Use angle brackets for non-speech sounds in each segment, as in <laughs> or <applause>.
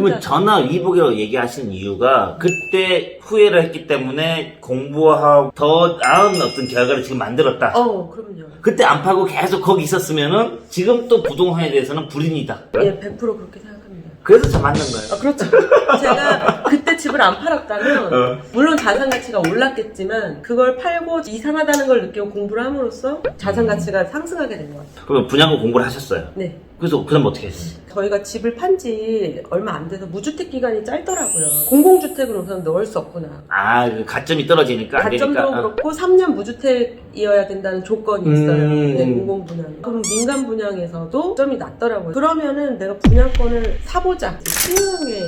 그러면 혼자. 전화 위복이라고 얘기하시는 이유가 그때 후회를 했기 때문에 공부하고 더 나은 어떤 결과를 지금 만들었다. 어, 그럼요. 그때 안 팔고 계속 거기 있었으면은 지금 또 부동산에 대해서는 불인이다. 예, 100% 그렇게 생각합니다. 그래서 잘 맞는 거예요. 아, 그렇죠. 제가 그때 집을 안 팔았다면, 어. 물론 자산 가치가 올랐겠지만, 그걸 팔고 이상하다는 걸 느끼고 공부를 함으로써 자산 가치가 상승하게 된 것 같아요. 그러면 분양금 공부를 하셨어요. 네. 그래서 그다음 어떻게 했어요? 저희가 집을 판 지 얼마 안 돼서 무주택 기간이 짧더라고요. 공공주택으로 우선 넣을 수 없구나. 아, 그 가점이 떨어지니까 안 가점도 되니까. 어. 그렇고 3년 무주택이어야 된다는 조건이 있어요. 음. 네, 공공 분양. 그럼 민간 분양에서도 점이 낮더라고요. 그러면은 내가 분양권을 사보자. 신흥의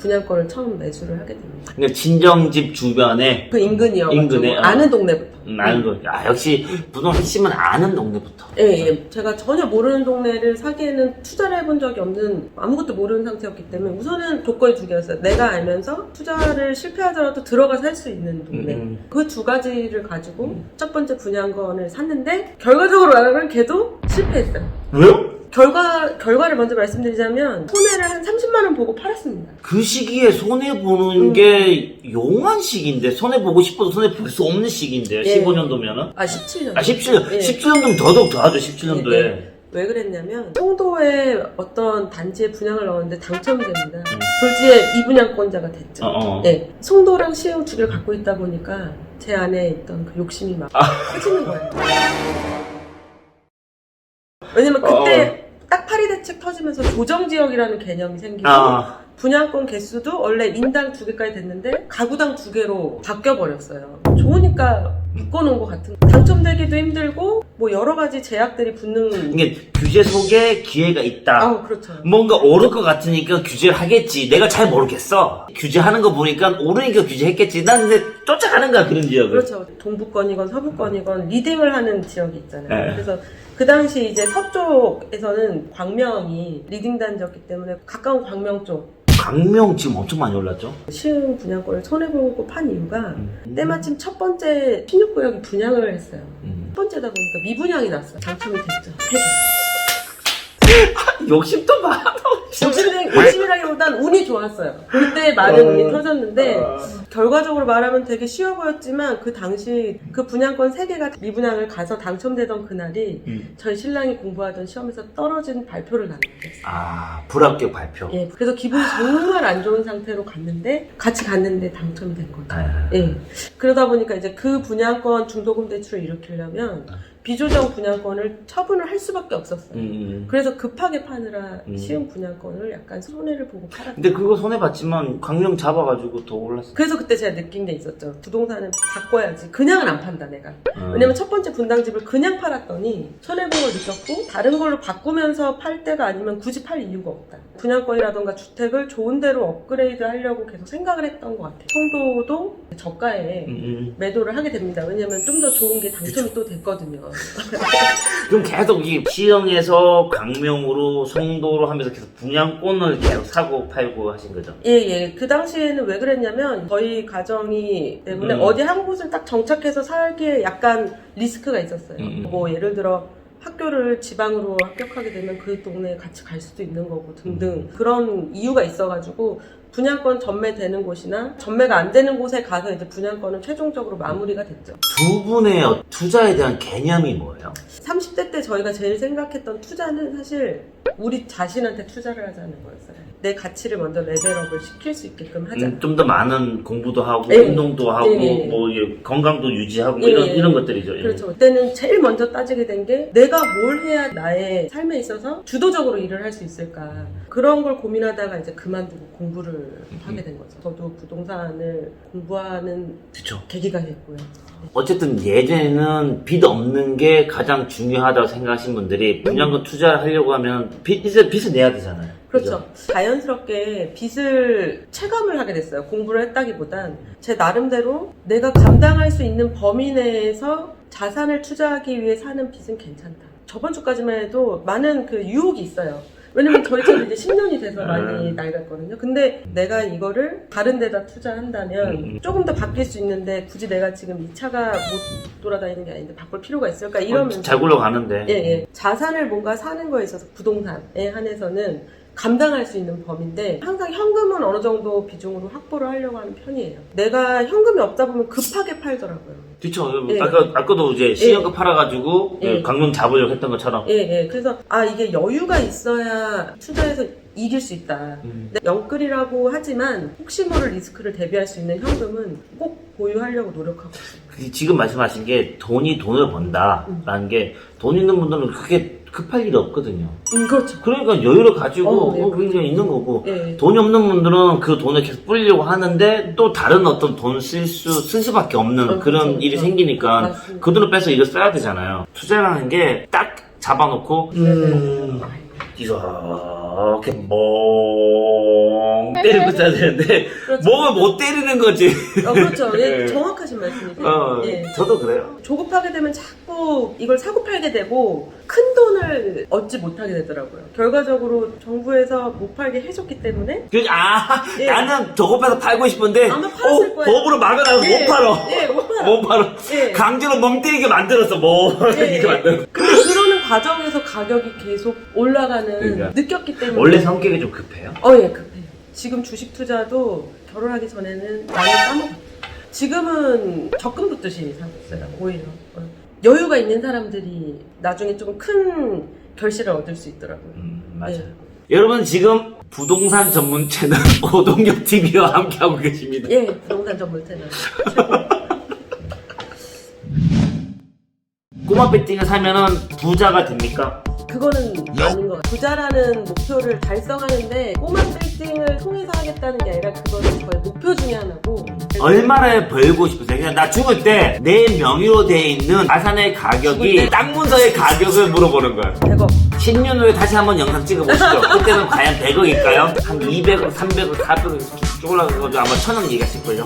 분양권을 처음 매수를 하게 됩니다. 그러니까 친정집 주변에 그 인근이요. 인근에, 어. 아는 동네부터. 음, 아는 거. 아, 역시 부동산 핵심은 아는 동네부터. 예, 예. 제가 전혀 모르는 동네를 사기에는 투자를 해본 적이 없는 아무것도 모르는 상태였기 때문에 우선은 조건이 두 개였어요. 내가 알면서 투자를 실패하더라도 들어가서 할수 있는 동네. 음. 그 두 가지를 가지고 첫 번째 분양권을 샀는데 결과적으로 말하면 걔도 실패했어요. 왜요? 결과 결과를 먼저 말씀드리자면 손해를 한 30만 원 보고 팔았습니다. 그 시기에 손해 보는 음. 게 용한 시기인데 손해 보고 싶어도 손해 볼 수 없는 시기인데요. 예. 15년도면은. 아 17년. 아, 17년. 예. 17년도면 더더욱 더하죠. 17년도에. 예, 예. 왜 그랬냐면 송도에 어떤 단지에 분양을 넣었는데 당첨이 됩니다. 졸지에 이분양권자가 됐죠. 어, 어. 네, 송도랑 시흥 두 개를 갖고 있다 보니까 제 안에 있던 그 욕심이 막 커지는 거예요. 왜냐면 그때 딱 파리 대책 터지면서 조정 지역이라는 개념이 생기고 아, 분양권 개수도 원래 인당 두 개까지 됐는데 가구당 두 개로 바뀌어 버렸어요. 좋으니까 묶어놓은 것 같은. 당첨되기도 힘들고 뭐 여러 가지 제약들이 붙는. 이게 규제 속에 기회가 있다. 아우 그렇죠. 뭔가 오를 것 같으니까 규제를 하겠지. 내가 잘 모르겠어. 규제하는 거 보니까 오르니까 규제했겠지. 난 근데 쫓아가는 거야, 그런 지역을. 그렇죠. 동부권이건 서부권이건 리딩을 하는 지역이 있잖아요. 네. 그래서 그 당시 이제 서쪽에서는 광명이 리딩 단지였기 때문에 가까운 광명 쪽 강명 지금 엄청 많이 올랐죠? 시흥 분양권을 손해보고 판 이유가 음. 때마침 첫 번째 16구역이 분양을 했어요. 음. 첫 번째다 보니까 미분양이 났어요. 당첨이 됐죠. 세 개. 욕심도 많아. 욕심이, 욕심이라기보단 운이 좋았어요. 그때 많은 어. 운이 터졌는데 어. 결과적으로 말하면 되게 쉬워 보였지만 그 당시 그 분양권 세개가 미분양을 가서 당첨되던 그날이 음. 저희 신랑이 공부하던 시험에서 떨어진 발표를 남겼어요. 아, 불합격 발표. 예, 그래서 기분이 정말 안 좋은 상태로 갔는데 같이 갔는데 당첨이 된 거죠. 아, 예. 그러다 보니까 이제 그 분양권 중도금 대출을 일으키려면 비조정 분양권을 처분을 할 수밖에 없었어요. 음. 그래서 급하게 파느라 음. 시흥 분양권을 약간 손해를 보고 팔았어요. 근데 그거 손해봤지만 강명 잡아가지고 더 올랐어. 그래서 그때 제가 느낀 게 있었죠. 부동산은 바꿔야지. 그냥은 안 판다, 내가. 어. 왜냐면 첫 번째 분당집을 그냥 팔았더니 손해본 걸 느꼈고 다른 걸로 바꾸면서 팔 때가 아니면 굳이 팔 이유가 없다. 분양권이라던가 주택을 좋은 데로 업그레이드 하려고 계속 생각을 했던 것 같아요. 청도도 저가에 음, 음. 매도를 하게 됩니다. 왜냐면 좀 더 좋은 게 당첨이 또 됐거든요. 그럼 계속 이 시흥에서 강명으로 송도로 하면서 계속 분양권을 계속 사고 팔고 하신 거죠? 예, 예. 그 당시에는 왜 그랬냐면 저희 가정이 때문에 음. 어디 한 곳을 딱 정착해서 살기에 약간 리스크가 있었어요. 음, 음. 뭐 예를 들어 학교를 지방으로 합격하게 되면 그 동네에 같이 갈 수도 있는 거고 등등 음. 그런 이유가 있어가지고 분양권 전매되는 곳이나 전매가 안 되는 곳에 가서 이제 분양권은 최종적으로 마무리가 됐죠. 두 분의 투자에 대한 개념이 뭐예요? 30대 때 저희가 제일 생각했던 투자는 사실 우리 자신한테 투자를 하자는 거였어요. 내 가치를 먼저 레벨업을 시킬 수 있게끔 하자. 좀 더 많은 공부도 하고 예. 운동도 하고 예, 예. 뭐 예, 건강도 유지하고 뭐 예, 이런 예. 이런 것들이죠. 예. 그렇죠. 그때는 제일 먼저 따지게 된 게 내가 뭘 해야 나의 삶에 있어서 주도적으로 일을 할 수 있을까. 그런 걸 고민하다가 이제 그만두고 공부를 음. 하게 된 거죠. 저도 부동산을 공부하는 그렇죠. 계기가 됐고요. 어쨌든 예전에는 빚 없는 게 가장 중요하다고 생각하신 분들이 분양권 투자를 하려고 하면 빚을 빚을 내야 되잖아요. 그렇죠. 자연스럽게 빚을 체감을 하게 됐어요. 공부를 했다기보단 제 나름대로 내가 감당할 수 있는 범위 내에서 자산을 투자하기 위해 사는 빚은 괜찮다. 저번 주까지만 해도 많은 그 유혹이 있어요. 왜냐면 저희처럼 이제 10년이 돼서 많이 음. 낡았거든요. 근데 내가 이거를 다른 데다 투자한다면 음. 조금 더 바뀔 수 있는데 굳이 내가 지금 이 차가 못 돌아다니는 게 아닌데 바꿀 필요가 있을까? 이러면서 어, 잘 굴러가는데. 예, 예. 자산을 뭔가 사는 거에 있어서 부동산에 한해서는 감당할 수 있는 범위인데 항상 현금은 어느 정도 비중으로 확보를 하려고 하는 편이에요. 내가 현금이 없다 보면 급하게 팔더라고요. 그쵸. 예. 아까, 아까도 이제 신용급 팔아가지고 예. 강릉 잡으려고 했던 것처럼. 예, 예. 그래서 아 이게 여유가 있어야 투자해서 이길 수 있다. 음. 근데 영끌이라고 하지만 혹시 모를 리스크를 대비할 수 있는 현금은 꼭 보유하려고 노력하고 있어요. 그 지금 말씀하신 게 돈이 돈을 번다라는 게 돈 있는 분들은 그게 급할 일이 없거든요. 음, 그렇죠. 그러니까 여유를 가지고 어, 네, 어, 그냥 있는 거고 예. 돈이 없는 분들은 그 돈을 계속 뿌리려고 하는데 또 다른 어떤 돈 쓸 수, 쓸 수밖에 없는 어, 그런 그쵸, 일이. 생기니까 맞습니다. 그 돈을 빼서 이거 써야 되잖아요. 투자라는 게 딱 잡아놓고 음, 이렇게 멍 때리고 써야 되는데 <laughs> 그렇죠. 멍을 못 때리는 거지. 어, 그렇죠. 예, 예. 정확하신 말씀이세요. 어, 예. 저도 그래요. 조급하게 되면 자꾸 이걸 사고 팔게 되고 큰 돈을 얻지 못하게 되더라고요. 결과적으로 정부에서 못 팔게 해줬기 때문에 그, 아, 예. 나는 빼서 팔고 싶은데, 아마 팔았을 어, 거예요. 법으로 막아놔서 예, 못 팔어. 예, 못 팔아. 못 팔어. 예. 강제로 멍 때리게 만들었어, 뭐. 예, 이렇게 예. 만들었어. 근데 그러는 과정에서 가격이 계속 올라가는 그러니까. 느꼈기 때문에 원래 성격이 좀 급해요? 어, 예, 급해요. 지금 주식 투자도 결혼하기 전에는 많이 까먹었어요. 지금은 적금 붙듯이 사고 있어요, 오히려. 어. 여유가 있는 사람들이 나중에 좀 큰 결실을 얻을 수 있더라고요. 음, 맞아요. 예. 여러분, 지금 부동산 전문 채널 <laughs> 오동엽 TV와 함께하고 계십니다. 예, 부동산 전문 채널. <laughs> 꼬마 배팅을 사면은 부자가 됩니까? 그거는 아닌 것 같아요. 부자라는 목표를 달성하는데 꼬마 빌딩을 통해서 하겠다는 게 아니라 그거는 저의 목표 중에 하나고 얼마나 벌고 싶으세요? 그냥 나 죽을 때 내 명의로 돼 있는 자산의 가격이 때? 땅 문서의 가격을 물어보는 거예요. 100억. 10년 후에 다시 한번 영상 찍어보시죠. <laughs> 그때는 과연 100억일까요? 한 200억, 300억, 400억 이렇게 쭉 올라가는 거죠. 아마 1000억 얘기하실걸요.